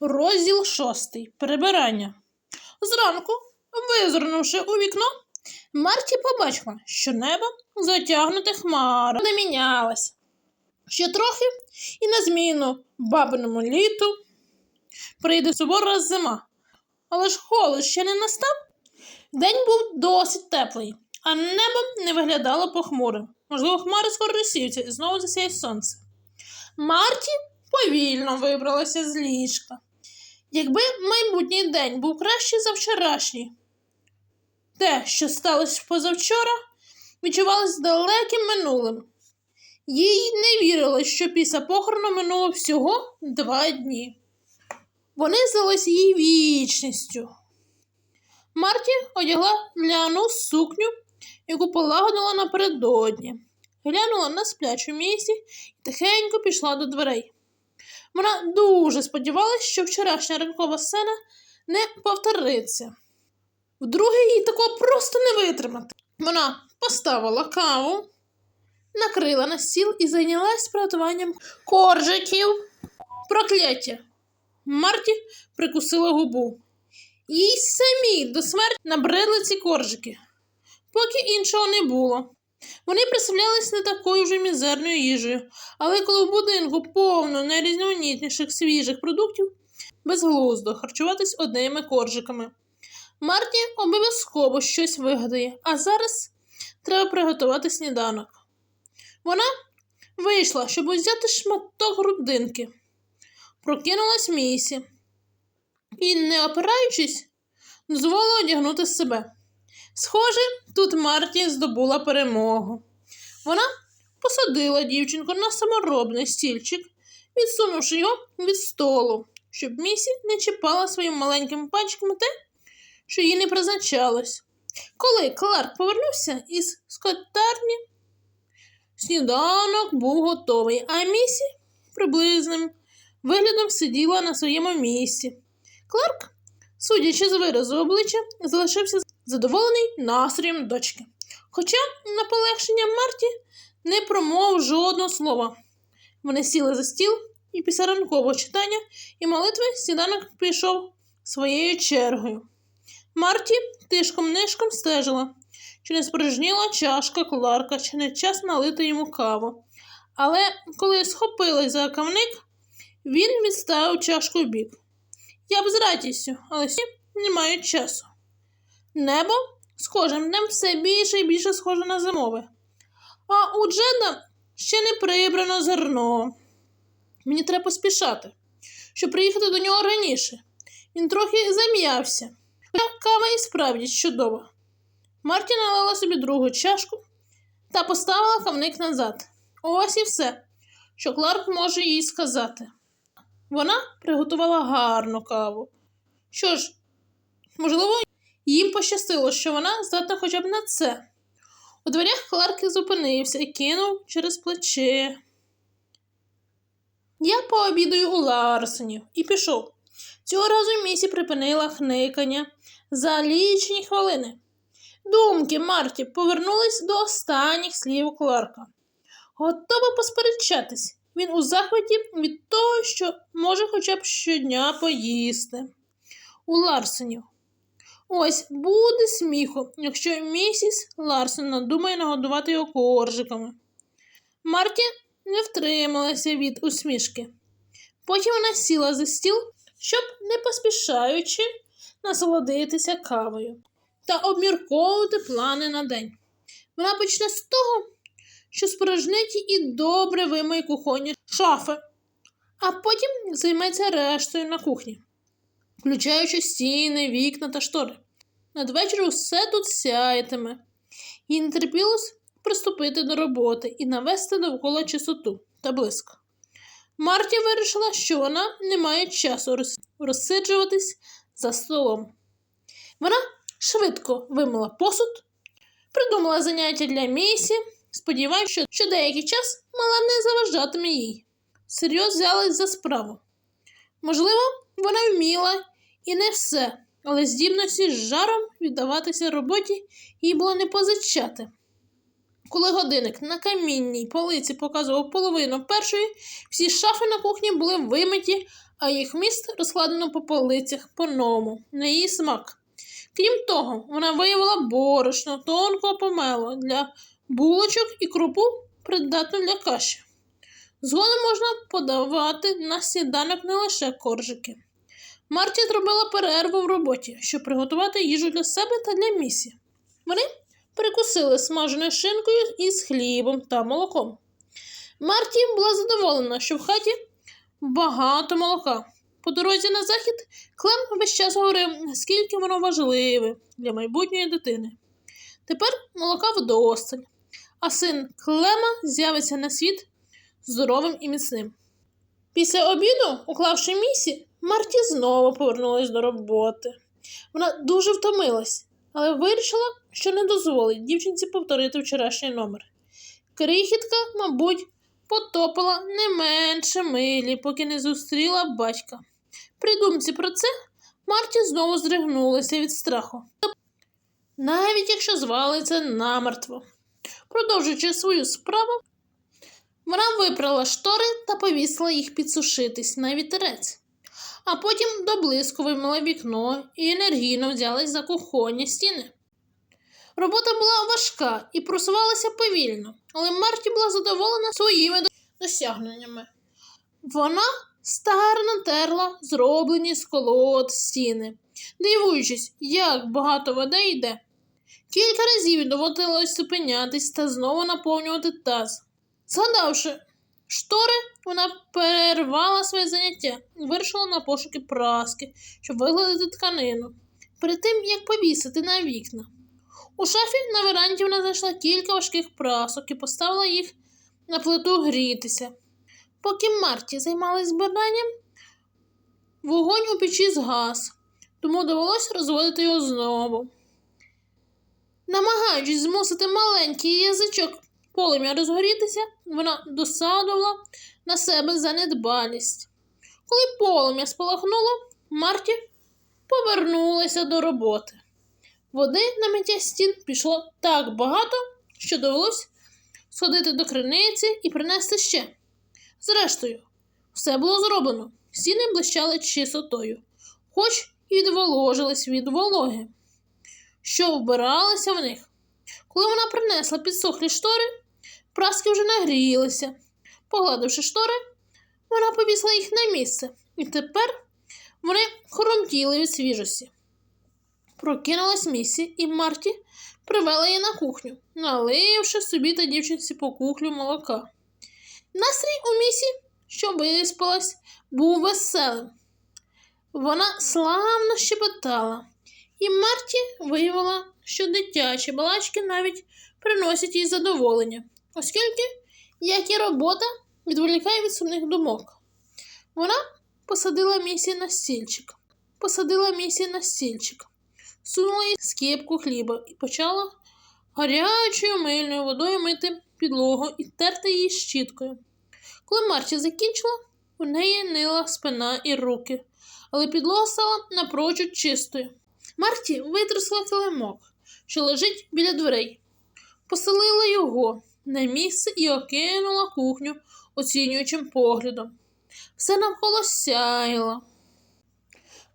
Розділ шостий. Прибирання. Зранку, визирнувши у вікно, Марті побачила, що небо затягнуте хмарами не мінялося. Ще трохи і на зміну бабиному літу прийде сувора зима. Але ж холод ще не настав. День був досить теплий, а небо не виглядало похмурим. Можливо, хмари скоро розсіються і знову засяє сонце. Марті повільно вибралася з ліжка. Якби майбутній день був кращий за вчорашній, те, що сталося позавчора, відчувалось далеким минулим. Їй не вірилось, що після похорону минуло всього два дні. Вони здалися їй вічністю. Марті одягла ляну сукню, яку полагодила напередодні, глянула на сплячу місці і тихенько пішла до дверей. Вона дуже сподівалася, що вчорашня ранкова сцена не повториться. Вдруге їй такого просто не витримати. Вона поставила каву, накрила на стіл і зайнялась приготуванням коржиків. Прокляття. Марті прикусила губу. Їй самі до смерті набридли ці коржики, поки іншого не було. Вони представлялись не такою вже мізерною їжею, але коли в будинку повно найрізноманітніших свіжих продуктів, безглуздо харчуватись одними коржиками. Марті обов'язково щось вигадає, а зараз треба приготувати сніданок. Вона вийшла, щоб взяти шматок грудинки. Прокинулась Місі і, не опираючись, дозволила одягнути себе. Схоже, тут Марті здобула перемогу. Вона посадила дівчинку на саморобний стільчик, відсунувши його від столу, щоб Місі не чіпала своїм маленьким пальчиком те, що їй не призначалось. Коли Кларк повернувся із скотарні, сніданок був готовий, а Місі приблизним виглядом сиділа на своєму місці. Кларк, судячи з виразу обличчя, залишився задоволений настроєм дочки. Хоча на полегшення Марті не промовив жодного слова. Вони сіли за стіл, і після ранкового читання і молитви сніданок пішов своєю чергою. Марті тишком-нишком стежила, чи не спорожніла чашка Кларка, чи не час налити йому каву. Але коли схопилась за кавник, він відставив чашку в бік. Я б з радістю, але всі не мають часу. Небо з кожним днем все більше і більше схоже на зимове. А у Джеда ще не прибрано зерно. Мені треба поспішати, щоб приїхати до нього раніше. Він трохи зам'явся. Кава і справді чудова. Марті налила собі другу чашку та поставила кавник назад. Ось і все, що Кларк може їй сказати. Вона приготувала гарну каву. Що ж, можливо, їм пощастило, що вона здатна хоча б на це. У дверях Кларк зупинився і кинув через плече. Я пообідаю у Ларсенів і пішов. Цього разу місі припинила хникання за лічені хвилини. Думки Марті повернулись до останніх слів Кларка. Готова посперечатись. Він у захваті від того, що може хоча б щодня поїсти. У Ларсенів. Ось буде сміху, якщо місіс Ларсон надумає нагодувати його коржиками. Марті не втрималася від усмішки. Потім вона сіла за стіл, щоб, не поспішаючи, насолодитися кавою та обмірковувати плани на день. Вона почне з того, що спорожнить і добре вимиє кухонні шафи, а потім займеться рештою на кухні, включаючи стіни, вікна та штори. Надвечір усе тут сяятиме. Їй не терпілось приступити до роботи і навести довкола чистоту та блиск. Марті вирішила, що вона не має часу розсиджуватись за столом. Вона швидко вимила посуд, придумала заняття для місі, сподіваючись, що деякий час мала не заважатиме їй. Серйоз взялась за справу. Можливо, вона вміла і не все, але здібності з жаром віддаватися роботі їй було не позичати. Коли годинник на камінній полиці показував половину першої, всі шафи на кухні були вимиті, а їх міст розкладено по полицях по-новому, на її смак. Крім того, вона виявила борошно, тонкого помело для булочок і крупу, придатну для каші. Згодом можна подавати на сніданок не лише коржики. Марті зробила перерву в роботі, щоб приготувати їжу для себе та для місі. Вони перекусили смаженою шинкою із хлібом та молоком. Марті була задоволена, що в хаті багато молока. По дорозі на захід Клем весь час говорив, наскільки воно важливе для майбутньої дитини. Тепер молока вдосталь, а син Клема з'явиться на світ здоровим і міцним. Після обіду, уклавши місі, Марті знову повернулась до роботи. Вона дуже втомилась, але вирішила, що не дозволить дівчинці повторити вчорашній номер. Крихітка, мабуть, потопила не менше милі, поки не зустріла батька. При думці про це Марті знову здригнулася від страху. Навіть якщо звалиться намертво. Продовжуючи свою справу, вона випрала штори та повісила їх підсушитись на вітерець, а потім до блиску вимила вікно і енергійно взялась за кухонні стіни. Робота була важка і просувалася повільно, але Марті була задоволена своїми досягненнями. Вона старно терла зроблені з колод стіни, дивуючись, як багато води йде. Кілька разів доводилось зупинятись та знову наповнювати таз. Згадавши штори, вона перервала своє заняття і вирішила на пошуки праски, щоб вигладити тканину, перед тим як повісити на вікна. У шафі на веранді вона знайшла кілька важких прасок і поставила їх на плиту грітися. Поки Марті займалась збиранням, вогонь у печі згас, тому довелося розводити його знову. Намагаючись змусити маленький язичок полум'я розгорітися, вона досадувала на себе за недбалість. Коли полум'я спалахнуло, Марті повернулася до роботи. Води на миття стін пішло так багато, що довелось сходити до криниці і принести ще. Зрештою, все було зроблено. Стіни блищали чистотою, хоч і відволожились від вологи, що вбиралися в них. Коли вона принесла підсохлі штори, праски вже нагрілися. Погладивши штори, вона повісила їх на місце, і тепер вони хоромтіли від свіжості. Прокинулась місі, і Марті привела її на кухню, наливши собі та дівчинці по кухлю молока. Настрій у місі, що виспалась, був веселим. Вона славно щебетала, і Марті виявила, що дитячі балачки навіть приносять їй задоволення, оскільки, як і робота, відволікає від сумних думок. Вона посадила місі на стільчик, посадила місі на стільчик, сунула їй скипку хліба і почала гарячою мильною водою мити підлогу і терти її щіткою. Коли Марті закінчила, у неї нила спина і руки, але підлога стала напрочуд чистою. Марті витрусила килимок, що лежить біля дверей, поселила його на місце і окинула кухню оцінюючим поглядом. Все навколо сяяло.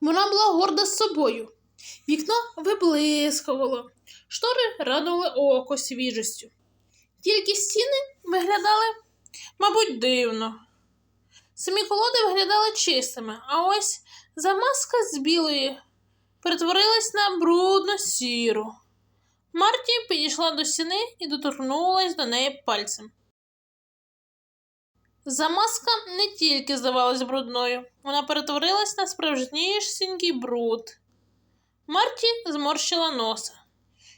Вона була горда з собою. Вікно виблискувало, штори радували око свіжістю. Тільки стіни виглядали, мабуть, дивно. Самі колоди виглядали чистими, а ось замазка з білої перетворилась на брудно сіру. Марті підійшла до стіни і доторкнулась до неї пальцем. Замазка не тільки здавалась брудною, вона перетворилась на справжнішенький бруд. Марті зморщила носа.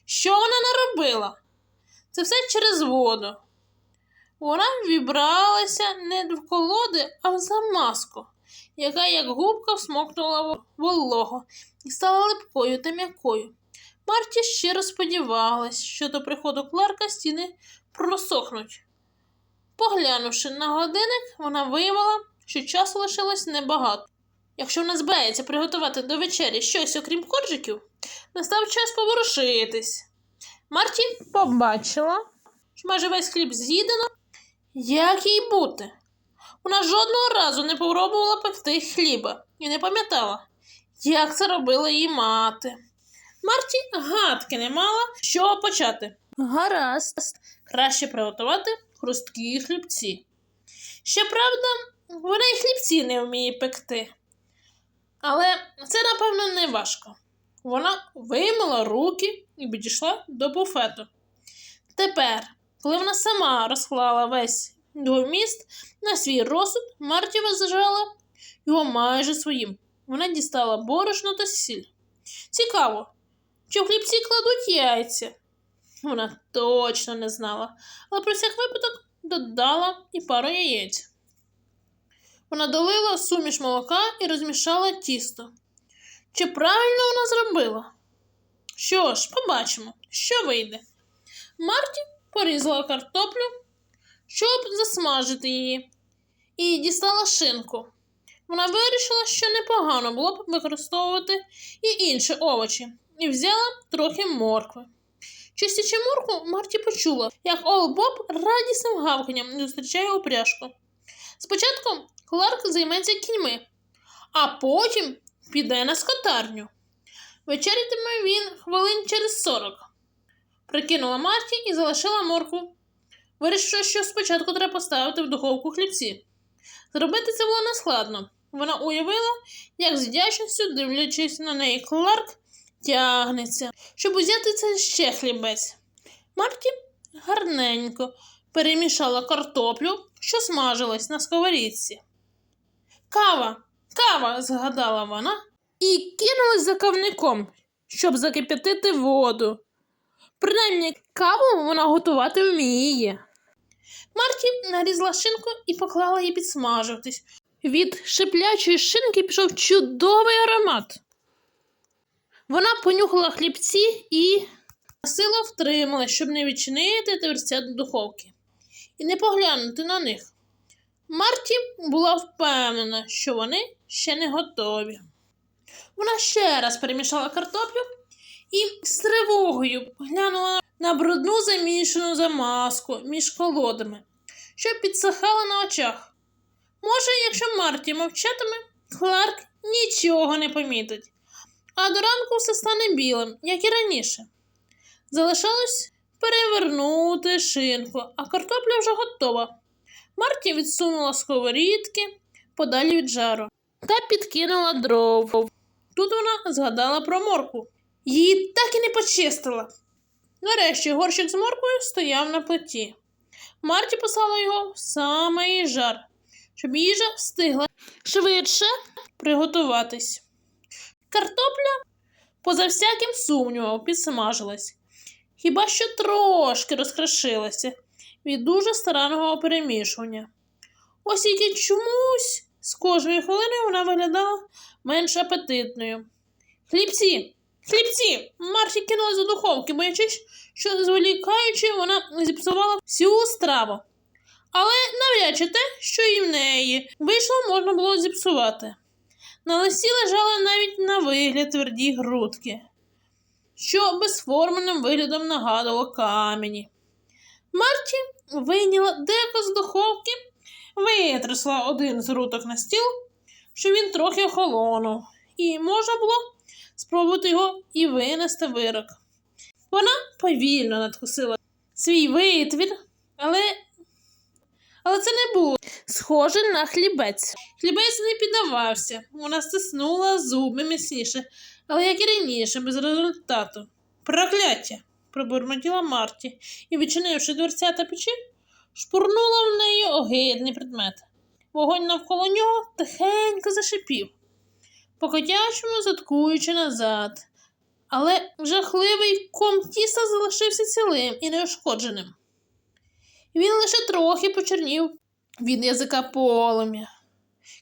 Що вона наробила? Це все через воду. Вона вібралася не в колоди, а в замазку, яка, як губка, всмокнула волого і стала липкою та м'якою. Марті щиро сподівалась, що до приходу Кларка стіни просохнуть. Поглянувши на годинник, вона виявила, що часу лишилось небагато. Якщо вона збирається приготувати до вечері щось, окрім коржиків, настав час поворушитись. Марті побачила, що майже весь хліб з'їдено. Як їй бути? Вона жодного разу не попробувала пекти хліба і не пам'ятала, як це робила її мати. Марті гадки не мала, чого почати. Гаразд, краще приготувати хрусткі хлібці. Щоправда, вона й хлібці не вміє пекти. Але це, напевно, не важко. Вона вимила руки і підійшла до буфету. Тепер, коли вона сама розклала весь його міст на свій розсуд, Марті вважала його майже своїм. Вона дістала борошно та сіль. Цікаво, чи хлібці кладуть яйця? Вона точно не знала, але про всяк випадок додала і пару яєць. Вона долила суміш молока і розмішала тісто. Чи правильно вона зробила? Що ж, побачимо, що вийде. Марті порізала картоплю, щоб засмажити її, і дістала шинку. Вона вирішила, що непогано було б використовувати і інші овочі, і взяла трохи моркви. Чистячи моркву, Марті почула, як Ол Боб радісним гавканням зустрічає упряжку. Спочатку Кларк займеться кіньми, а потім піде на скотарню. Вечерятиме він хвилин через сорок. Прикинула Марті і залишила моркву. Вирішила, що спочатку треба поставити в духовку хлібці. Зробити це було нескладно. Вона уявила, як з вдячністю, дивлячись на неї, Кларк тягнеться, щоб узяти це ще хлібець. Марті гарненько перемішала картоплю, що смажилась на сковорідці. Кава, кава, згадала вона, і кинулась за кавником, щоб закип'ятити воду. Принаймні, каву вона готувати вміє. Марті нарізала шинку і поклала її підсмажуватись. Від шиплячої шинки пішов чудовий аромат. Вона понюхала хлібці і сила втримала, щоб не відчинити дверця до духовки і не поглянути на них. Марті була впевнена, що вони ще не готові. Вона ще раз перемішала картоплю і з тривогою глянула на брудну замішану замазку між колодами, що підсихала на очах. Може, якщо Марті мовчатиме, Кларк нічого не помітить, а до ранку все стане білим, як і раніше. Залишалось перевернути шинку, а картопля вже готова. Марті відсунула сковорідки подалі від жару та підкинула дров. Тут вона згадала про морку. Її так і не почистила. Нарешті горщик з морквою стояв на плиті. Марті послала його в самий жар, щоб їжа встигла швидше приготуватись. Картопля, поза всяким сумнівом, підсмажилась, хіба що трошки розкрошилася від дуже старанного перемішування. Ось тільки чомусь з кожної хвилини вона виглядала менш апетитною. Хлібці, хлібці! Марті кинулась до духовки, боячись, що зволікаючи, вона зіпсувала всю страву. Але навряд чи те, що і в неї вийшло, можна було зіпсувати. На листі лежали навіть на вигляд тверді грудки, що безформенним виглядом нагадувало камені. Марті вийняла деко з духовки, витрясла один з руток на стіл, щоб він трохи охолонув, і можна було спробувати його і винести вирок. Вона повільно надкусила свій витвір, але, але це не було схоже на хлібець. Хлібець не піддавався, вона стиснула зуби міцніше, але як і раніше, без результату. Прокляття! пробурмотіла Марті і, відчинивши дверцята печі, шпурнула в неї огидний предмет. Вогонь навколо нього тихенько зашипів, по-котячому заткуючи назад. Але жахливий ком тіста залишився цілим і неушкодженим. Він лише трохи почернів від язика полум'я.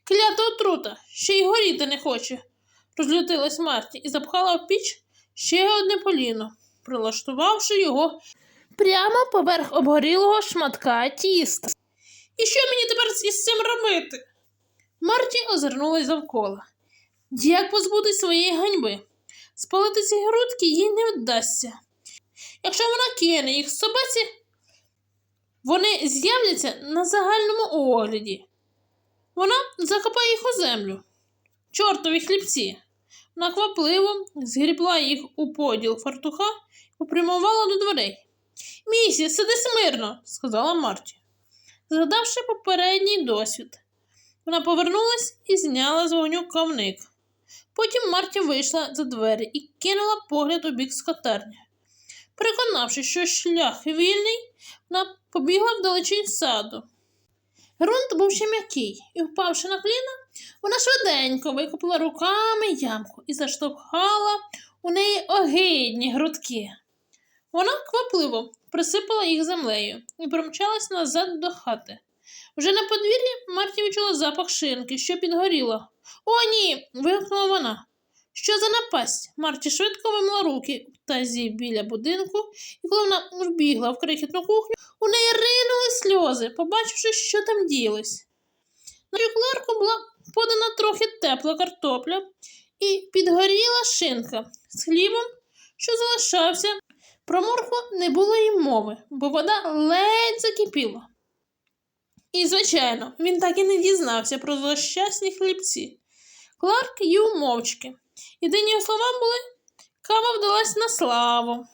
Клята отрута, ще й горіти не хоче, розлютилась Марті і запхала в піч ще одне поліно, прилаштувавши його прямо поверх обгорілого шматка тіста. І що мені тепер із цим робити? Марті озирнулась довкола. Як позбутись своєї ганьби? Спалити ці грудки їй не вдасться. Якщо вона кине їх собаці, Вони з'являться на загальному огляді. Вона закопає їх у землю. Чортові хлібці. Вона квапливо згрібла їх у поділ фартуха і попрямувала до дверей. Місі, сиди смирно, сказала Марті. Згадавши попередній досвід, вона повернулась і зняла з вогню кавник. Потім Марті вийшла за двері і кинула погляд у бік скотарні. Переконавшись, що шлях вільний, вона побігла вдалечінь саду. Грунт був ще м'який, і, впавши на коліна, вона швиденько викопала руками ямку і заштовхала у неї огидні грудки. Вона квапливо присипала їх землею і промчалась назад до хати. Вже на подвір'ї Марті відчула запах шинки, що підгоріла. О, ні. вигукнула вона. Що за напасть? Марті швидко вимила руки в тазі біля будинку, і коли вона вбігла в крихітну кухню, у неї ринули сльози, побачивши, що там діялось. На кларку була подана трохи тепла картопля і підгоріла шинка з хлібом, що залишався. Про моркву не було й мови, бо вода ледь закипіла. І, звичайно, він так і не дізнався про злощасні хлібці. Кларк їв мовчки. Єдині слова були кава вдалась на славу.